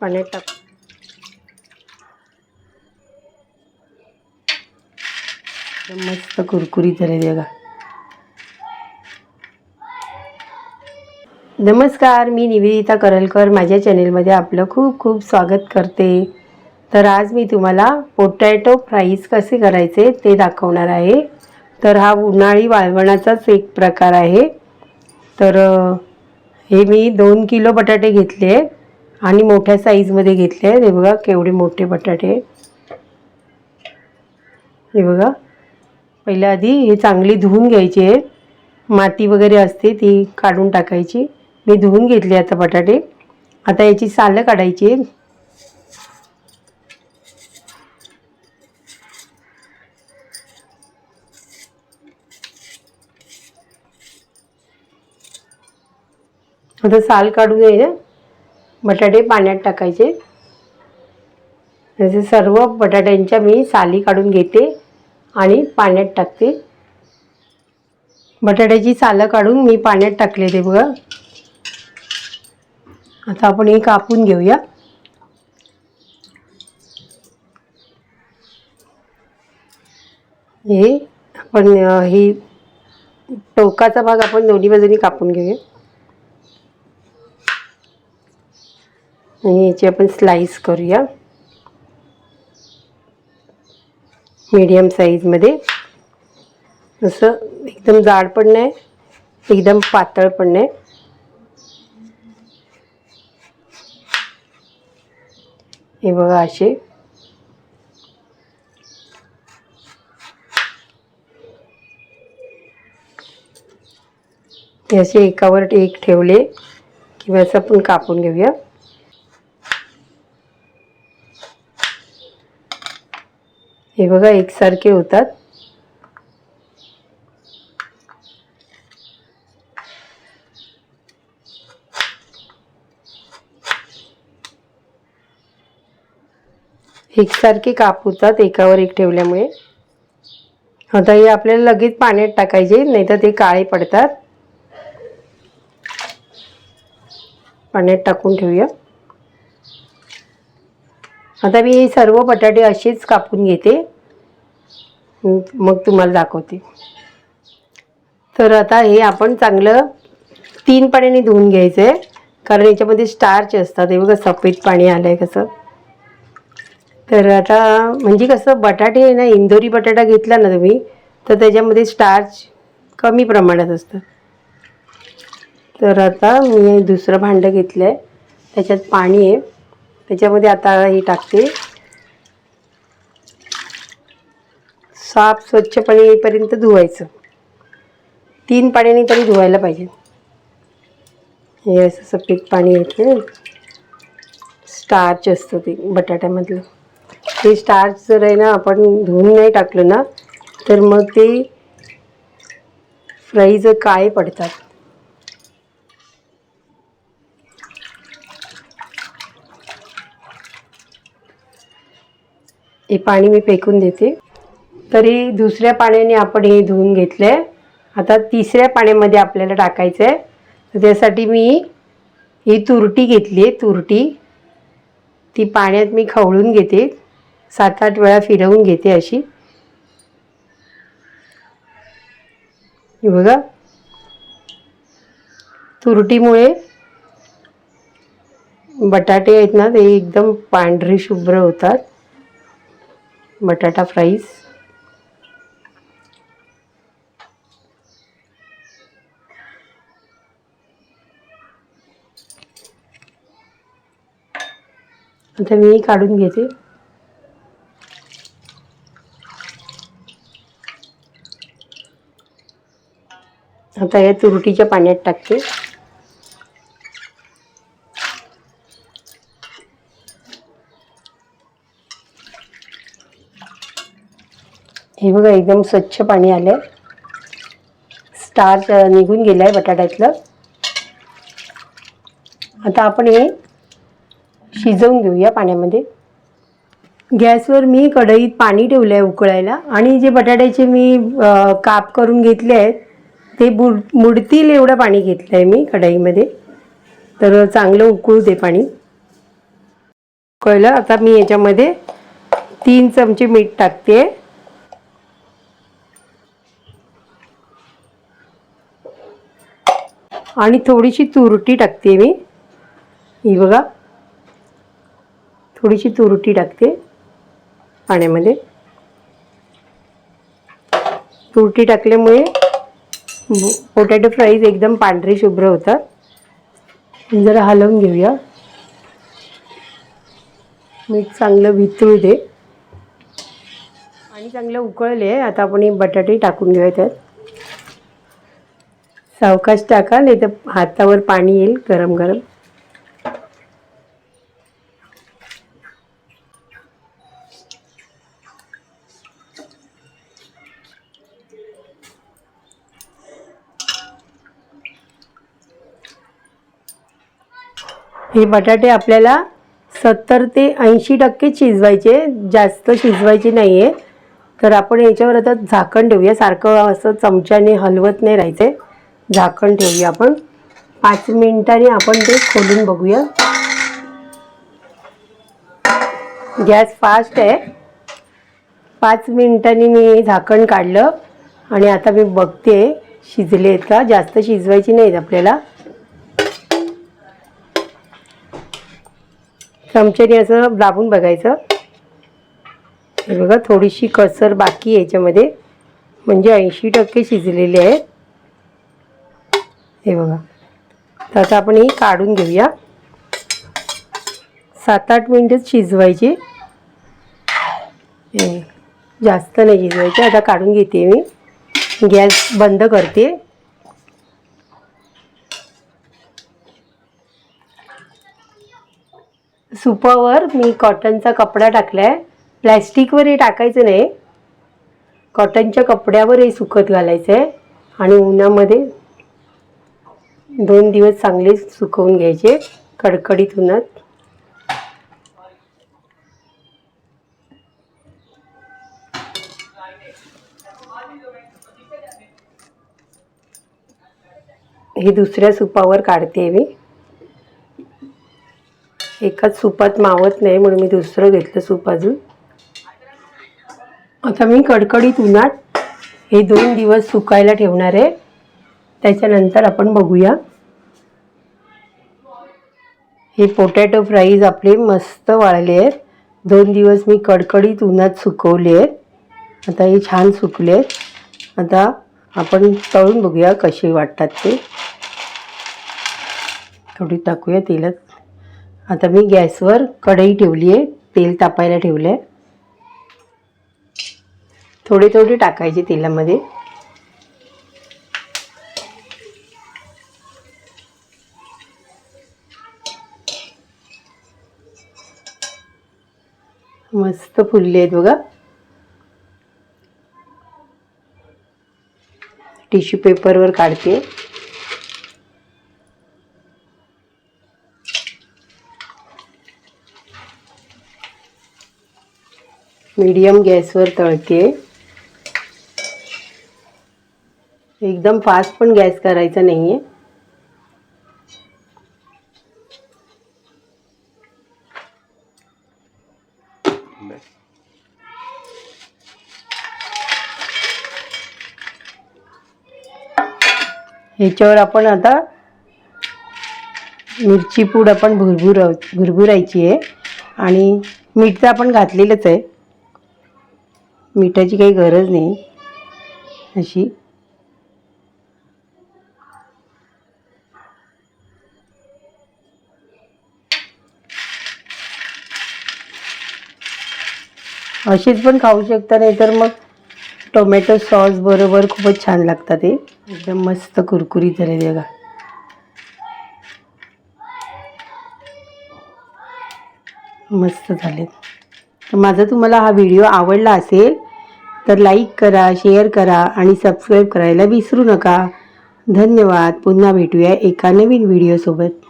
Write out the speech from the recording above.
पाण्यात टाक एकदम मस्त कुरकुरीत झालेली बघा नमस्कार मी निवेदिता करलकर. माझ्या चॅनेलमध्ये आपलं खूप खूप स्वागत करते. तर आज मी तुम्हाला पोटॅटो फ्राईज कसे करायचे ते दाखवणार आहे. तर हा उन्हाळी वाळवणाचाच एक प्रकार आहे. तर हे मी दोन किलो बटाटे घेतले आणि मोठ्या साईजमध्ये घेतले आहेत. हे बघा केवढे मोठे बटाटे हे बघा पहिल्या आधी हे चांगली धुवून घ्यायची आहे. माती वगैरे असते ती काढून टाकायची. मी धुवून घेतली आता बटाटे. आता याची सालं काढायची आहेत. आता साल काढून आहे बटाटे पाण्यात टाकायचे. असे सर्व बटाट्यांच्या मी साली काढून घेते आणि पाण्यात टाकते. बटाट्याची सालं काढून मी पाण्यात टाकले ते बघा. आता आपण हे कापून घेऊया. हे आपण हे टोकाचा भाग आपण दोन्ही बाजूनी कापून घेऊया. आणि याची आपण स्लाईस करूया. मीडियम साईजमध्ये असं एकदम जाड पण नाही एकदम पातळ पण नाही. हे बघा असे. असे एकावर एक ठेवले किंवा असं आपण कापून घेऊया. हे बघा एकसारखे होतात. एकसारखे काप होतात एकावर एक ठेवल्यामुळे. आता हे आपल्याला लगेच पाण्यात टाकायचे नाही तर ते काळे पडतात. पाण्यात टाकून ठेवूया. आता मी हे सर्व बटाटे असेच कापून घेते. मग तुम्हाला दाखवते. तर आता हे आपण चांगलं तीन पाण्याने धुवून घ्यायचं आहे कारण याच्यामध्ये स्टार्च असतात. हे बघा सफेद पाणी आलं आहे कसं. तर आता म्हणजे कसं बटाटे आहे ना इंदोरी बटाटा घेतला ना तुम्ही तर त्याच्यामध्ये स्टार्च कमी प्रमाणात असतं. तर आता मी दुसरं भांडं घेतलं आहे त्याच्यात पाणी आहे. त्याच्यामध्ये आता हे टाकते. साफ स्वच्छपणे येईपर्यंत धुवायचं. तीन पाण्याने तरी धुवायला पाहिजे. हे असं सफेद पाणी येते. स्टार्च असतं ते बटाट्यामधलं. ते स्टार्च जर आहे ना आपण धुवून नाही टाकलं ना तर मग ते फ्राईज काय पडतात. हे पाणी मी फेकून देते. तरी दुसऱ्या पाण्याने आपण हे धुवून घेतलं. आहे आता तिसऱ्या पाण्यामध्ये आपल्याला टाकायचं आहे तर त्यासाठी मी ही तुरटी घेतली आहे तुरटी. ती पाण्यात मी खवळून घेते. सात आठ वेळा फिरवून घेते अशी. बघा. तुरटीमुळे बटाटे आहेत ना ते एकदम पांढरे शुभ्र होतात. बटाटा फ्राईज. आता मी काढून घेते. आता या तुरटीच्या पाण्यात टाकते. हे बघा एकदम स्वच्छ पाणी आलंय. स्टार्च निघून निघून आहे बटाट्यातलं. आता आपण हे शिजवून घेऊया पाण्यामध्ये. गॅसवर मी कढईत पाणी ठेवलं आहे उकळायला आणि जे बटाट्याचे मी काप करून घेतले आहेत ते बुड मुडतील एवढं पाणी घेतलं आहे मी कढईमध्ये. तर चांगलं उकळू दे पाणी. कळलं आता मी याच्यामध्ये तीन चमचे मीठ टाकते. आणि थोडीशी तुरटी टाकते मी. ही बघा. थोडीशी तुरटी टाकते पाण्यामध्ये. तुरटी टाकल्यामुळे पोटॅटो फ्राईज एकदम पांढरे शुभ्र होतात. जरा हलवून घेऊया. मीठ चांगलं वितळू दे. पाणी चांगलं उकळले आता आपण हे बटाटे टाकून घेऊया त्यात. सावकाश टाका नाही तर हातावर पाणी येईल गरम गरम हे बटाटे आपल्याला सत्तर ते ऐंशी टक्के शिजवायचे जास्त शिजवायचे नाही आहे तर आपण याच्यावर आता झाकण ठेवूया. सारखं असं चमच्याने हलवत नाही राहायचे झाकण ठेवूया आपण. पाच मिनिटांनी आपण ते खोलून बघूया. गॅस फास्ट आहे. पाच मिनिटांनी मी झाकण काढलं आणि आता मी बघते शिजले आहेत का? जास्त शिजवायची नाहीत आपल्याला. चमच्याने असं दाबून बघायचं. हे बघा थोडीशी कसर बाकी आहे याच्यामध्ये. म्हणजे ऐंशी टक्के शिजलेली आहे. हे बघा. तर आता आपण ही काढून घेऊया. सात आठ मिनटंच शिजवायची. हे, जास्त नाही शिजवायची. आता काढून घेते मी. गॅस बंद करते. सुपावर मी कॉटनचा कपडा टाकला आहे प्लॅस्टिकवर हे टाकायचं नाही. कॉटनच्या कपड्यावर हे सुकत घालायचं आहे आणि उन्हामध्ये दोन दिवस चांगले सुकवून घ्यायचे कडकडीत उन्हात. हे दुसऱ्या सुपावर काढते मी. एकाच सुपात मावत नाही म्हणून मी दुसरं घेतलं सूप अजून. आता मी कडकडीत उन्हात हे दोन दिवस सुकायला ठेवणार आहे. त्याच्यानंतर आपण बघूया. हे पोटॅटो फ्राईज आपले मस्त वाळले आहेत. दोन दिवस मी कडकडीत उन्हात सुकवले आहेत. आता हे छान सुकले आहेत. आता आपण तळून बघूया कसे वाटतात ते. थोडी टाकूया तेलात. आता मी गॅसवर कढई ठेवली आहे तेल तापायला ठेवलं आहे थोडे थोडे टाकायचे तेलामध्ये. मस्त फुलले आहेत बघा. टिश्यू पेपरवर काढते. मीडियम गॅसवर तळते. एकदम फास्ट पण गॅस करायचा नाही आहे ह्याच्यावर आपण आता मिरची पूड आपण भुरभुर भुरभुरायची आहे. आणि मीठ तर आपण घातलेलंच आहे. मिठाची काही गरज नाही. अशी. अशीच पण खाऊ शकता नाही तर मग टोमॅटो सॉस बरोबर खूपच छान लागतात ते. एकदम मस्त कुरकुरीत झाले बघा. मस्त झाले तर माझा तुम्हाला हा व्हिडिओ आवडला असेल तर लाईक करा शेअर करा आणि सबस्क्राईब करायला विसरू नका. धन्यवाद. पुन्हा भेटूया एका नवीन व्हिडिओसोबत.